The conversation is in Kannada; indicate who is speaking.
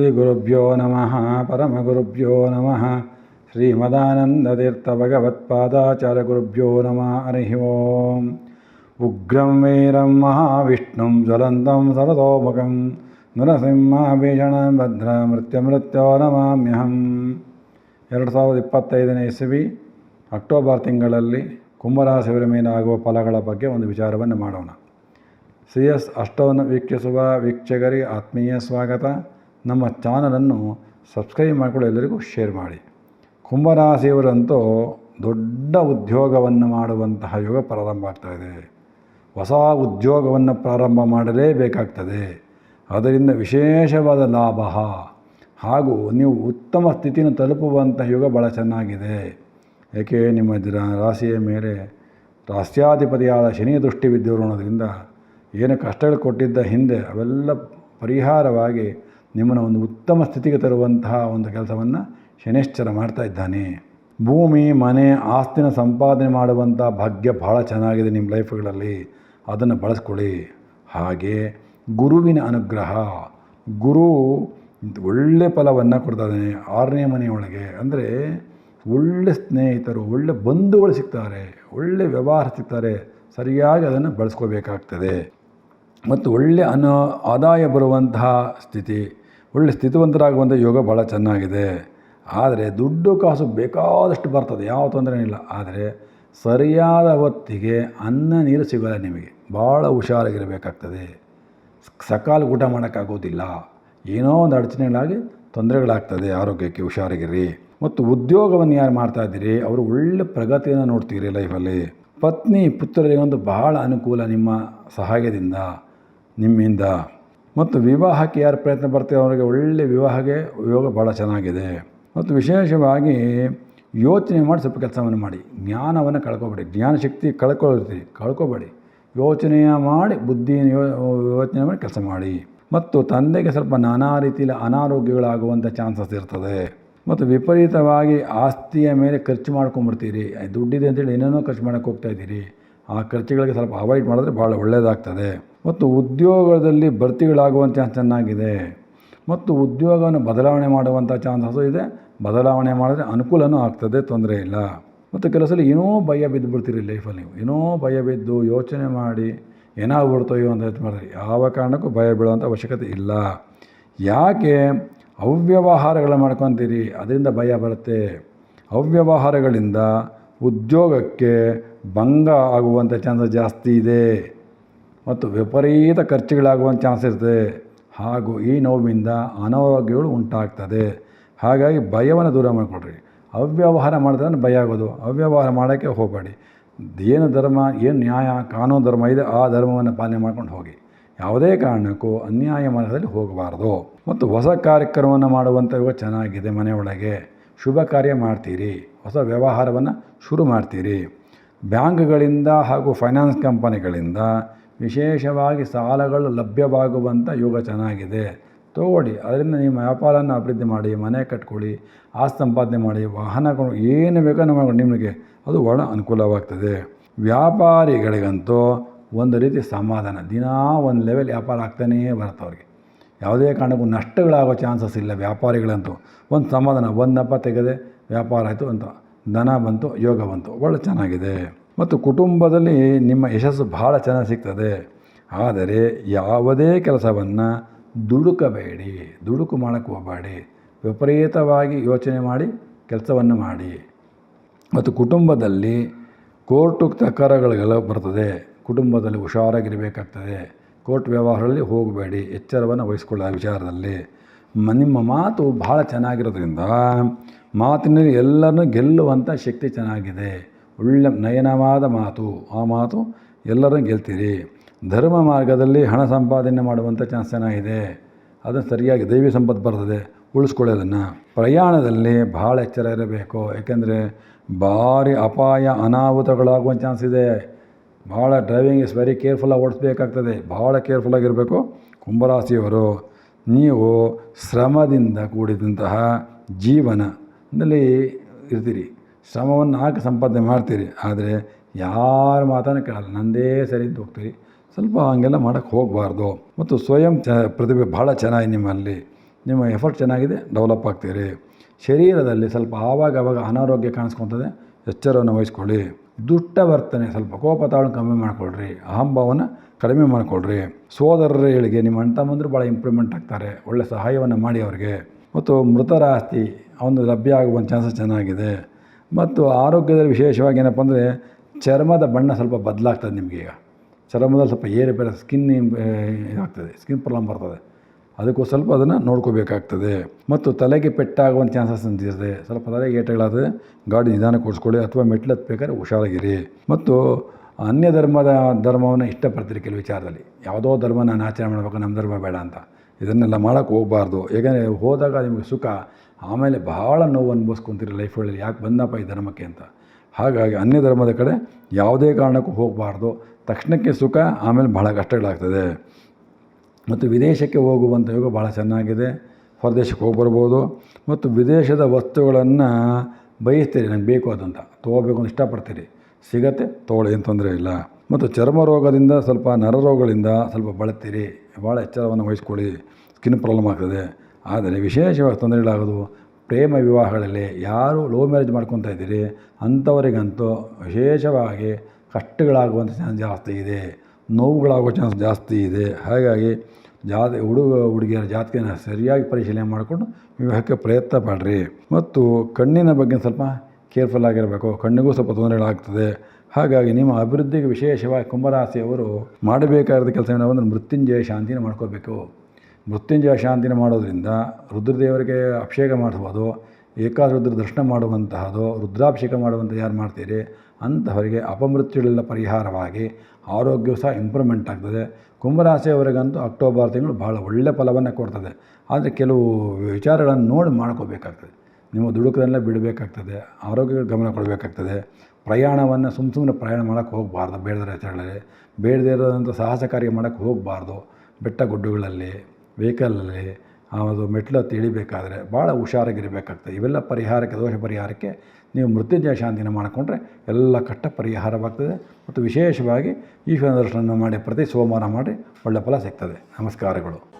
Speaker 1: ಶ್ರೀ ಗುರುಭ್ಯೋ ನಮಃ, ಪರಮಗುರುಭ್ಯೋ ನಮಃ. ಗುರುಭ್ಯೋ ನಮಃ ಹರಿ ಓಂ. ಉಗ್ರಂ ವೀರಂ ಮಹಾವಿಷ್ಣುಂ ಜ್ವಲಂತಂ ಸರ್ವತೋಮುಖಂ ನರಸಿಂಹಭೀಷಣ ಭದ್ರ ಮೃತ್ಯುಮೃತ್ಯೋ ನಮಾಮ್ಯಹಂ. ಎರಡು ಸಾವಿರದ ಇಪ್ಪತ್ತೈದನೇ ಇಸವಿ, ಅಕ್ಟೋಬರ್ ತಿಂಗಳಲ್ಲಿ ಕುಂಭರಾಶಿಯವರ ಮೇಲಾಗುವ ಫಲಗಳ ಬಗ್ಗೆ ಒಂದು ವಿಚಾರವನ್ನು ಮಾಡೋಣ. ಸಿ ಎಸ್ ಅಷ್ಟವನ್ನು ವೀಕ್ಷಿಸುವ ವೀಕ್ಷಕರಿಗೆ ಆತ್ಮೀಯ ಸ್ವಾಗತ. ನಮ್ಮ ಚಾನಲನ್ನು ಸಬ್ಸ್ಕ್ರೈಬ್ ಮಾಡಿಕೊಂಡು ಎಲ್ಲರಿಗೂ ಶೇರ್ ಮಾಡಿ. ಕುಂಭರಾಶಿಯವರಂತೂ ದೊಡ್ಡ ಉದ್ಯೋಗವನ್ನು ಮಾಡುವಂತಹ ಯೋಗ ಪ್ರಾರಂಭ ಇದೆ. ಹೊಸ ಉದ್ಯೋಗವನ್ನು ಪ್ರಾರಂಭ ಮಾಡಲೇಬೇಕಾಗ್ತದೆ. ಅದರಿಂದ ವಿಶೇಷವಾದ ಲಾಭ. ಹಾಗೂ ನೀವು ಉತ್ತಮ ಸ್ಥಿತಿಯನ್ನು ತಲುಪುವಂಥ ಯುಗ ಭಾಳ ಚೆನ್ನಾಗಿದೆ. ಏಕೆ ನಿಮ್ಮ ರಾಶಿಯ ಮೇಲೆ ರಾಷ್ಟ್ರಾಧಿಪತಿಯಾದ ಶನಿ ದೃಷ್ಟಿ ಬಿದ್ದಿರೋದ್ರಿಂದ ಏನು ಕಷ್ಟಗಳು ಕೊಟ್ಟಿದ್ದ ಹಿಂದೆ ಅವೆಲ್ಲ ಪರಿಹಾರವಾಗಿ ನಿಮ್ಮನ್ನು ಒಂದು ಉತ್ತಮ ಸ್ಥಿತಿಗೆ ತರುವಂತಹ ಒಂದು ಕೆಲಸವನ್ನು ಶನೇಶ್ಚರ ಮಾಡ್ತಾ ಇದ್ದಾನೆ. ಭೂಮಿ, ಮನೆ, ಆಸ್ತಿನ ಸಂಪಾದನೆ ಮಾಡುವಂಥ ಭಾಗ್ಯ ಭಾಳ ಚೆನ್ನಾಗಿದೆ ನಿಮ್ಮ ಲೈಫ್ಗಳಲ್ಲಿ. ಅದನ್ನು ಬಳಸ್ಕೊಳ್ಳಿ. ಹಾಗೆ ಗುರುವಿನ ಅನುಗ್ರಹ. ಗುರು ಒಳ್ಳೆ ಫಲವನ್ನು ಕೊಡ್ತಾ ಇದ್ದಾನೆ ಆರನೇ ಮನೆಯೊಳಗೆ. ಅಂದರೆ ಒಳ್ಳೆ ಸ್ನೇಹಿತರು, ಒಳ್ಳೆ ಬಂಧುಗಳು ಸಿಗ್ತಾರೆ, ಒಳ್ಳೆ ವ್ಯವಹಾರ ಸಿಗ್ತಾರೆ, ಸರಿಯಾಗಿ ಅದನ್ನು ಬಳಸ್ಕೋಬೇಕಾಗ್ತದೆ. ಮತ್ತು ಒಳ್ಳೆ ಅನ, ಆದಾಯ ಬರುವಂತಹ ಸ್ಥಿತಿ. ಒಳ್ಳೆ ಸ್ಥಿತಿವಂತರಾಗುವಂಥ ಯೋಗ ಭಾಳ ಚೆನ್ನಾಗಿದೆ. ಆದರೆ ದುಡ್ಡು ಕಾಸು ಬೇಕಾದಷ್ಟು ಬರ್ತದೆ, ಯಾವ ತೊಂದರೆ ಇಲ್ಲ. ಆದರೆ ಸರಿಯಾದ ಹೊತ್ತಿಗೆ ಅನ್ನ ನೀರು ಸಿಗೋಲ್ಲ ನಿಮಗೆ. ಭಾಳ ಹುಷಾರಾಗಿರಬೇಕಾಗ್ತದೆ. ಸಕಾಲ ಊಟ ಮಾಡೋಕ್ಕಾಗೋದಿಲ್ಲ. ಏನೋ ಒಂದು ಅಡಚಣೆಗಳಾಗಿ ತೊಂದರೆಗಳಾಗ್ತದೆ. ಆರೋಗ್ಯಕ್ಕೆ ಹುಷಾರಾಗಿರಿ. ಮತ್ತು ಉದ್ಯೋಗವನ್ನು ಯಾರು ಮಾಡ್ತಾ ಇದ್ದೀರಿ? ಅವರು ಒಳ್ಳೆ ಪ್ರಗತಿಯನ್ನು ನೋಡ್ತೀರಿ ಲೈಫಲ್ಲಿ. ಪತ್ನಿ ಪುತ್ರರಿಗೆ ಒಂದು ಬಹಳ ಅನುಕೂಲ ನಿಮ್ಮ ಸಹಾಯದಿಂದ, ನಿಮ್ಮಿಂದ. ಮತ್ತು ವಿವಾಹಕ್ಕೆ ಯಾರು ಪ್ರಯತ್ನ ಬರ್ತೀರೋ ಅವರಿಗೆ ಒಳ್ಳೆ ವಿವಾಹಕ್ಕೆ ಯೋಗ ಭಾಳ ಚೆನ್ನಾಗಿದೆ. ಮತ್ತು ವಿಶೇಷವಾಗಿ ಯೋಚನೆ ಮಾಡಿ ಸ್ವಲ್ಪ ಕೆಲಸವನ್ನು ಮಾಡಿ. ಜ್ಞಾನವನ್ನು ಕಳ್ಕೊಬೇಡಿ. ಜ್ಞಾನಶಕ್ತಿ ಕಳ್ಕೊಳ್ತೀರಿ ಕಳ್ಕೊಬೇಡಿ. ಯೋಚನೆಯ ಮಾಡಿ, ಬುದ್ಧಿಯನ್ನು ಯೋಚನೆ ಮಾಡಿ ಕೆಲಸ ಮಾಡಿ. ಮತ್ತು ತಂದೆಗೆ ಸ್ವಲ್ಪ ನಾನಾ ರೀತಿಯಲ್ಲಿ ಅನಾರೋಗ್ಯಗಳಾಗುವಂಥ ಚಾನ್ಸಸ್ ಇರ್ತದೆ. ಮತ್ತು ವಿಪರೀತವಾಗಿ ಆಸ್ತಿಯ ಮೇಲೆ ಖರ್ಚು ಮಾಡ್ಕೊಂಬಿಡ್ತೀರಿ ದುಡ್ಡಿದೆ ಅಂತೇಳಿ ಏನೇನೋ ಖರ್ಚು ಮಾಡೋಕ್ಕೆ ಹೋಗ್ತಾ ಇದ್ದೀರಿ. ಆ ಖರ್ಚುಗಳಿಗೆ ಸ್ವಲ್ಪ ಅವಾಯ್ಡ್ ಮಾಡಿದ್ರೆ ಭಾಳ ಒಳ್ಳೆಯದಾಗ್ತದೆ ಮತ್ತು ಉದ್ಯೋಗದಲ್ಲಿ ಭರ್ತಿಗಳಾಗುವಂಥ ಚೆನ್ನಾಗಿದೆ. ಮತ್ತು ಉದ್ಯೋಗವನ್ನು ಬದಲಾವಣೆ ಮಾಡುವಂಥ ಚಾನ್ಸಸ್ಸು ಇದೆ. ಬದಲಾವಣೆ ಮಾಡಿದ್ರೆ ಅನುಕೂಲನೂ ಆಗ್ತದೆ, ತೊಂದರೆ ಇಲ್ಲ. ಮತ್ತು ಕೆಲವು ಏನೋ ಭಯ ಬಿದ್ದು ಬಿಡ್ತೀರಿ ಲೈಫಲ್ಲಿ ನೀವು ಏನೋ ಭಯ ಬಿದ್ದು ಯೋಚನೆ ಮಾಡಿ ಏನಾಗ್ಬಿಡ್ತೋಯೋ ಅಂತ ಯೋಚನೆ ಮಾಡಿದ್ರೆ ಯಾವ ಕಾರಣಕ್ಕೂ ಭಯ ಬೀಳುವಂಥ ಅವಶ್ಯಕತೆ ಇಲ್ಲ. ಯಾಕೆ? ಅವ್ಯವಹಾರಗಳನ್ನ ಮಾಡ್ಕೊತೀರಿ, ಅದರಿಂದ ಭಯ ಬರುತ್ತೆ. ಅವ್ಯವಹಾರಗಳಿಂದ ಉದ್ಯೋಗಕ್ಕೆ ಭಂಗ ಆಗುವಂಥ ಚಾನ್ಸಸ್ ಜಾಸ್ತಿ ಇದೆ. ಮತ್ತು ವಿಪರೀತ ಖರ್ಚುಗಳಾಗುವಂಥ ಚಾನ್ಸ್ ಇರ್ತದೆ. ಹಾಗೂ ಈ ನೋವಿನಿಂದ ಅನಾರೋಗ್ಯಗಳು ಉಂಟಾಗ್ತದೆ. ಹಾಗಾಗಿ ಭಯವನ್ನು ದೂರ ಮಾಡಿಕೊಡ್ರಿ ಅವ್ಯವಹಾರ ಮಾಡಿದ್ರೆ ಭಯ ಆಗೋದು. ಅವ್ಯವಹಾರ ಮಾಡೋಕ್ಕೆ ಹೋಗಬೇಡಿ. ಏನು ಧರ್ಮ, ಏನು ನ್ಯಾಯ, ಕಾನೂನು ಧರ್ಮ ಇದೆ, ಆ ಧರ್ಮವನ್ನು ಪಾಲನೆ ಮಾಡ್ಕೊಂಡು ಹೋಗಿ. ಯಾವುದೇ ಕಾರಣಕ್ಕೂ ಅನ್ಯಾಯ ಮಾರ್ಗದಲ್ಲಿ ಹೋಗಬಾರ್ದು. ಮತ್ತು ಹೊಸ ಕಾರ್ಯಕ್ರಮವನ್ನು ಮಾಡುವಂಥ ಯುಗ ಚೆನ್ನಾಗಿದೆ ಮನೆಯೊಳಗೆ. ಶುಭ ಕಾರ್ಯ ಮಾಡ್ತೀರಿ. ಹೊಸ ವ್ಯವಹಾರವನ್ನು ಶುರು ಮಾಡ್ತೀರಿ. ಬ್ಯಾಂಕ್ಗಳಿಂದ ಹಾಗೂ ಫೈನಾನ್ಸ್ ಕಂಪನಿಗಳಿಂದ ವಿಶೇಷವಾಗಿ ಸಾಲಗಳು ಲಭ್ಯವಾಗುವಂಥ ಯುಗ ಚೆನ್ನಾಗಿದೆ. ತಗೊಳ್ಳಿ. ಅದರಿಂದ ನಿಮ್ಮ ವ್ಯಾಪಾರನ ಅಭಿವೃದ್ಧಿ ಮಾಡಿ, ಮನೆ ಕಟ್ಕೊಳ್ಳಿ, ಆಸ್ತಿ ಸಂಪಾದನೆ ಮಾಡಿ, ವಾಹನಗಳು ಏನು ಬೇಕೋ ನಮ್ಮ ನಿಮಗೆ ಅದು ಒಳ ಅನುಕೂಲವಾಗ್ತದೆ. ವ್ಯಾಪಾರಿಗಳಿಗಂತೂ ಒಂದು ರೀತಿ ಸಮಾಧಾನ. ದಿನಾ ಒಂದು ಲೆವೆಲ್ ವ್ಯಾಪಾರ ಆಗ್ತಾನೇ ಬರುತ್ತೆ ಅವ್ರಿಗೆ. ಯಾವುದೇ ಕಾರಣಕ್ಕೂ ನಷ್ಟಗಳಾಗೋ ಚಾನ್ಸಸ್ ಇಲ್ಲ ವ್ಯಾಪಾರಿಗಳಂತೂ. ಒಂದು ಸಮಾಧಾನ. ಒಂದಪ್ಪ ತೆಗೆದೆ ವ್ಯಾಪಾರ ಆಯಿತು ಅಂತ. ದನ ಬಂತು, ಯೋಗ ಬಂತು. ಒಳ್ಳೆ ಚೆನ್ನಾಗಿದೆ. ಮತ್ತು ಕುಟುಂಬದಲ್ಲಿ ನಿಮ್ಮ ಯಶಸ್ಸು ಭಾಳ ಚೆನ್ನಾಗಿ ಸಿಗ್ತದೆ. ಆದರೆ ಯಾವುದೇ ಕೆಲಸವನ್ನು ದುಡುಕಬೇಡಿ, ದುಡುಕು ಮಾಡೋಕ್ಕೆ ಹೋಗಬೇಡಿ. ವಿಪರೀತವಾಗಿ ಯೋಚನೆ ಮಾಡಿ ಕೆಲಸವನ್ನು ಮಾಡಿ. ಮತ್ತು ಕುಟುಂಬದಲ್ಲಿ ಕೋರ್ಟು ತಕರಗಳೆಲ್ಲ ಬರ್ತದೆ. ಕುಟುಂಬದಲ್ಲಿ ಹುಷಾರಾಗಿರಬೇಕಾಗ್ತದೆ. ಕೋರ್ಟ್ ವ್ಯವಹಾರದಲ್ಲಿ ಹೋಗಬೇಡಿ. ಎಚ್ಚರವನ್ನು ವಹಿಸ್ಕೊಳ್ಳೋ ವಿಚಾರದಲ್ಲಿ. ಮ, ನಿಮ್ಮ ಮಾತು ಭಾಳ ಚೆನ್ನಾಗಿರೋದ್ರಿಂದ ಮಾತಿನಲ್ಲಿ ಎಲ್ಲರನ್ನೂ ಗೆಲ್ಲುವಂಥ ಶಕ್ತಿ ಚೆನ್ನಾಗಿದೆ. ಒಳ್ಳೆ ನಯನವಾದ ಮಾತು, ಆ ಮಾತು ಎಲ್ಲರೂ ಗೆಲ್ತೀರಿ. ಧರ್ಮ ಮಾರ್ಗದಲ್ಲಿ ಹಣ ಸಂಪಾದನೆ ಮಾಡುವಂಥ ಚಾನ್ಸ್ ಚೆನ್ನಾಗಿದೆ ಅದನ್ನು ಸರಿಯಾಗಿ ದೈವಿ ಸಂಪತ್ತು ಬರ್ತದೆ ಉಳಿಸ್ಕೊಳ್ಳೋದನ್ನು ಪ್ರಯಾಣದಲ್ಲಿ ಭಾಳ ಎಚ್ಚರ ಇರಬೇಕು, ಯಾಕೆಂದರೆ ಭಾರಿ ಅಪಾಯ, ಅನಾಹುತಗಳಾಗುವ ಚಾನ್ಸ್ ಇದೆ. ಭಾಳ ಡ್ರೈವಿಂಗ್ ಇಸ್ ವೆರಿ ಕೇರ್ಫುಲ್ಲಾಗಿ ಓಡಿಸ್ಬೇಕಾಗ್ತದೆ, ಭಾಳ ಕೇರ್ಫುಲ್ಲಾಗಿರಬೇಕು ಕುಂಭರಾಶಿಯವರು. ನೀವು ಶ್ರಮದಿಂದ ಕೂಡಿದಂತಹ ಜೀವನದಲ್ಲಿ ಇರ್ತೀರಿ. ಶ್ರಮವನ್ನು ಹಾಕಿ ಸಂಪಾದನೆ ಮಾಡ್ತೀರಿ. ಆದರೆ ಯಾರ ಮಾತನ್ನು ಕೇಳಲ್ಲ. ನಂದೇ ಸರಿ ಅಂತ ಹೋಗ್ತೀರಿ. ಸ್ವಲ್ಪ ಹಂಗೆಲ್ಲ ಮಾಡೋಕ್ಕೆ ಹೋಗಬಾರ್ದು. ಮತ್ತು ಸ್ವಯಂ ಚ, ಪ್ರತಿಭೆ ಭಾಳ ಚೆನ್ನಾಗಿ ನಿಮ್ಮಲ್ಲಿ, ನಿಮ್ಮ ಎಫರ್ಟ್ ಚೆನ್ನಾಗಿದೆ ಡೆವಲಪ್ ಆಗ್ತೀರಿ. ಶರೀರದಲ್ಲಿ ಸ್ವಲ್ಪ ಆವಾಗ ಆವಾಗ ಅನಾರೋಗ್ಯ ಕಾಣಿಸ್ಕೊತದೆ. ಎಚ್ಚರವನ್ನು ವಹಿಸ್ಕೊಳ್ಳಿ. ದುಷ್ಟ ವರ್ತನೆ ಸ್ವಲ್ಪ ಕೋಪ ತಾಳು ಕಮ್ಮಿ ಮಾಡ್ಕೊಳ್ರಿ. ಅಹಂಭಾವನ ಕಡಿಮೆ ಮಾಡ್ಕೊಳ್ರಿ. ಸೋದರರ ಏಳಿಗೆ ನಿಮ್ಮ ಅಣ್ಣ ತಮ್ಮಂದರು ಭಾಳ ಇಂಪ್ರೂವ್ಮೆಂಟ್ ಆಗ್ತಾರೆ. ಒಳ್ಳೆ ಸಹಾಯವನ್ನು ಮಾಡಿ ಅವರಿಗೆ. ಮತ್ತು ಮೃತರ ಆಸ್ತಿ ಅವನು ಲಭ್ಯ ಆಗುವ ಚಾನ್ಸಸ್ ಚೆನ್ನಾಗಿದೆ. ಮತ್ತು ಆರೋಗ್ಯದಲ್ಲಿ ವಿಶೇಷವಾಗಿ ಏನಪ್ಪ ಅಂದರೆ ಚರ್ಮದ ಬಣ್ಣ ಸ್ವಲ್ಪ ಬದಲಾಗ್ತದೆ ನಿಮಗೆ ಈಗ. ಚರ್ಮದಲ್ಲಿ ಸ್ವಲ್ಪ ಏರುಪೇರು ಸ್ಕಿನ್ ಆಗ್ತದೆ ಸ್ಕಿನ್ ಪ್ರಾಬ್ಲಮ್ ಬರ್ತದೆ. ಅದಕ್ಕೂ ಸ್ವಲ್ಪ ಅದನ್ನು ನೋಡ್ಕೋಬೇಕಾಗ್ತದೆ. ಮತ್ತು ತಲೆಗೆ ಪೆಟ್ಟಾಗುವಂಥ ಚಾನ್ಸಸ್ ಅಂತಿರ್ತದೆ ಸ್ವಲ್ಪ ತಲೆಗೆ ಏಟಗಳಾದರೆ ಗಾಡಿ ನಿಧಾನ ಕೂಡ್ಸ್ಕೊಳ್ಳಿ ಅಥವಾ ಮೆಟ್ಲು ಹತ್ಬೇಕಾದ್ರೆ ಹುಷಾರಾಗಿರಿ. ಮತ್ತು ಅನ್ಯ ಧರ್ಮದ ಧರ್ಮವನ್ನು ಇಷ್ಟಪಡ್ತೀರಿ ಕೆಲವು ವಿಚಾರದಲ್ಲಿ. ಯಾವುದೋ ಧರ್ಮ ನಾನು ಆಚರಣೆ ಮಾಡಬೇಕು, ನಮ್ಮ ಧರ್ಮ ಬೇಡ ಅಂತ. ಇದನ್ನೆಲ್ಲ ಮಾಡೋಕ್ಕೆ ಹೋಗಬಾರ್ದು. ಏಕೆಂದರೆ ಹೋದಾಗ ನಿಮಗೆ ಸುಖ ಆಮೇಲೆ ಬಹಳ ನೋವು ಅನುಭವಿಸ್ಕೊತೀರಿ ಲೈಫಲ್ಲಿ ಯಾಕೆ ಬಂದಪ್ಪ ಈ ಧರ್ಮಕ್ಕೆ ಅಂತ? ಹಾಗಾಗಿ ಅನ್ಯ ಧರ್ಮದ ಕಡೆ ಯಾವುದೇ ಕಾರಣಕ್ಕೂ ಹೋಗಬಾರ್ದು. ತಕ್ಷಣಕ್ಕೆ ಸುಖ, ಆಮೇಲೆ ಬಹಳ ಕಷ್ಟಗಳಾಗ್ತದೆ. ಮತ್ತು ವಿದೇಶಕ್ಕೆ ಹೋಗುವಂಥ ಯೋಗ ಭಾಳ ಚೆನ್ನಾಗಿದೆ. ಹೊರದೇಶಕ್ಕೆ ಹೋಗಿ ಬರ್ಬೋದು. ಮತ್ತು ವಿದೇಶದ ವಸ್ತುಗಳನ್ನು ಬಯಸ್ತೀರಿ. ನಂಗೆ ಬೇಕು ಅದಂತ ತೊಗೋಬೇಕು ಅಂತ ಇಷ್ಟಪಡ್ತೀರಿ. ಸಿಗತ್ತೆ, ತೊಗೊಳ್ಳಿ, ಏನು ತೊಂದರೆ ಇಲ್ಲ. ಮತ್ತು ಚರ್ಮ ರೋಗದಿಂದ ಸ್ವಲ್ಪ ನರರೋಗಗಳಿಂದ ಸ್ವಲ್ಪ ಬಳಲ್ತೀರಿ ಭಾಳ ಎಚ್ಚರವನ್ನು ವಹಿಸ್ಕೊಳ್ಳಿ. ಸ್ಕಿನ್ ಪ್ರಾಬ್ಲಮ್ ಆಗ್ತದೆ. ಆದರೆ ವಿಶೇಷವಾಗಿ ತೊಂದರೆಗಳಾಗೋದು ಪ್ರೇಮ ವಿವಾಹಗಳಲ್ಲಿ ಯಾರು ಲವ್ ಮ್ಯಾರೇಜ್ ಮಾಡ್ಕೊತಾ ಇದ್ದೀರಿ, ಅಂಥವರಿಗಂತೂ ವಿಶೇಷವಾಗಿ ಕಷ್ಟಗಳಾಗುವಂಥ ಚಾನ್ಸ್ ಜಾಸ್ತಿ ಇದೆ, ನೋವುಗಳಾಗುವ ಚಾನ್ಸ್ ಜಾಸ್ತಿ ಇದೆ. ಹಾಗಾಗಿ ಜಾತಿ, ಹುಡುಗ, ಹುಡುಗಿಯರ ಜಾತಿಯನ್ನು ಸರಿಯಾಗಿ ಪರಿಶೀಲನೆ ಮಾಡಿಕೊಂಡು ವಿವಾಹಕ್ಕೆ ಪ್ರಯತ್ನ ಪಡ್ರಿ ಮತ್ತು ಕಣ್ಣಿನ ಬಗ್ಗೆ ಸ್ವಲ್ಪ ಕೇರ್ಫುಲ್ ಆಗಿರಬೇಕು, ಕಣ್ಣಿಗೂ ಸ್ವಲ್ಪ ತೊಂದರೆಗಳಾಗ್ತದೆ. ಹಾಗಾಗಿ ನಿಮ್ಮ ಅಭಿವೃದ್ಧಿಗೆ ವಿಶೇಷವಾಗಿ ಕುಂಭರಾಶಿಯವರು ಮಾಡಬೇಕಾದ ಕೆಲಸ ಏನೋ ಅಂದರೆ ಮೃತ್ಯುಂಜಯ ಶಾಂತಿನ ಮಾಡ್ಕೋಬೇಕು. ಮೃತ್ಯುಂಜಯ ಶಾಂತಿನ ಮಾಡೋದರಿಂದ ರುದ್ರದೇವರಿಗೆ ಅಭಿಷೇಕ ಮಾಡಿಸ್ಬೋದು ಏಕಾರುದ್ರ ದರ್ಶನ ಮಾಡುವಂತಹದ್ದು ರುದ್ರಾಭಿಷೇಕ ಮಾಡುವಂಥ ಯಾರು ಮಾಡ್ತೀರಿ? ಅಂಥವರಿಗೆ ಅಪಮೃತ್ಯುಗಳೆಲ್ಲ ಪರಿಹಾರವಾಗಿ ಆರೋಗ್ಯವು ಸಹ ಇಂಪ್ರೂವ್ಮೆಂಟ್ ಆಗ್ತದೆ. ಕುಂಭರಾಶಿಯವರಿಗಂತೂ ಅಕ್ಟೋಬರ್ ತಿಂಗಳು ಭಾಳ ಒಳ್ಳೆಯ ಫಲವನ್ನು ಕೊಡ್ತದೆ. ಆದರೆ ಕೆಲವು ವಿಚಾರಗಳನ್ನು ನೋಡಿ ಮಾಡ್ಕೋಬೇಕಾಗ್ತದೆ. ನಿಮ್ಮ ದುಡುಕದನ್ನೆಲ್ಲ ಬಿಡಬೇಕಾಗ್ತದೆ, ಆರೋಗ್ಯಕ್ಕೆ ಗಮನ ಕೊಡಬೇಕಾಗ್ತದೆ. ಪ್ರಯಾಣವನ್ನು ಸುಮ್ಮ ಸುಮ್ಮನೆ ಪ್ರಯಾಣ ಮಾಡೋಕ್ಕೆ ಹೋಗಬಾರ್ದು ಬೇಡದ ರಸ್ತೆಗಳಲ್ಲಿ ಬೇಡದೇ ಇರೋದಂಥ ಸಾಹಸ ಕಾರ್ಯ ಮಾಡೋಕ್ಕೆ ಹೋಗಬಾರ್ದು. ಬೆಟ್ಟ ಗುಡ್ಡಗಳಲ್ಲಿ ವೆಹಿಕಲಲ್ಲಿ ಅದು ಮೆಟ್ಲು ಹತ್ತಿ ಭಾಳ ಹುಷಾರಾಗಿರಬೇಕಾಗ್ತದೆ. ಇವೆಲ್ಲ ಪರಿಹಾರಕ್ಕೆ, ದೋಷ ಪರಿಹಾರಕ್ಕೆ ನೀವು ಮೃತ್ಯುಂಜಯ ಶಾಂತಿನ ಮಾಡಿಕೊಂಡ್ರೆ ಎಲ್ಲ ಕಷ್ಟ ಪರಿಹಾರವಾಗ್ತದೆ. ಮತ್ತು ವಿಶೇಷವಾಗಿ ಈಶ್ವರ ದರ್ಶನ ಮಾಡಿ, ಪ್ರತಿ ಸೋಮವಾರ ಮಾಡಿ ಒಳ್ಳೆ ಫಲ ಸಿಗ್ತದೆ. ನಮಸ್ಕಾರಗಳು.